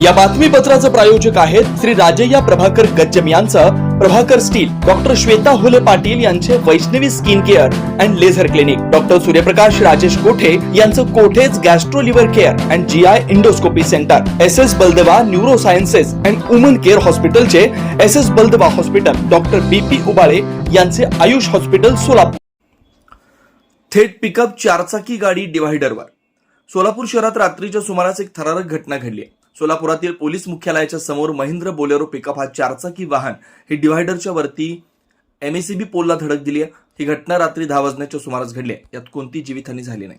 या बातमीपत्राचं प्रायोजक आहेत श्री राजय्या प्रभाकर गज्जम यांचं प्रभाकर स्टील डॉक्टर श्वेता हुले पाटील यांचे Vaishnavi skin care and laser clinic. Doctor Suryaprakash Rajesh Kothe यांचं Kothe's gastro liver care and G I endoscopy centre. S S Baldeva neuro sciences and woman care हॉस्पिटलचे S S Baldeva hospital. Doctor B P Ubale यांचे Ayush hospital Solapur. थेट pickup चारचाकी गाडी डिव्हायडरवर. सोलापूर शहरात रात्रीच्या सुमारास एक थरारक घटना घडली आहे. सोलापुरातील पोलीस मुख्यालयाच्या समोर महिंद्र बोलेरो पिकअप हा चारचाकी वाहन हे डिव्हायडरच्या वरती एमएसीबी पोलला धडक दिली आहे. ही घटना रात्री दहा वाजण्याच्या सुमारास घडली आहे. यात कोणती जीवितहानी झाली नाही.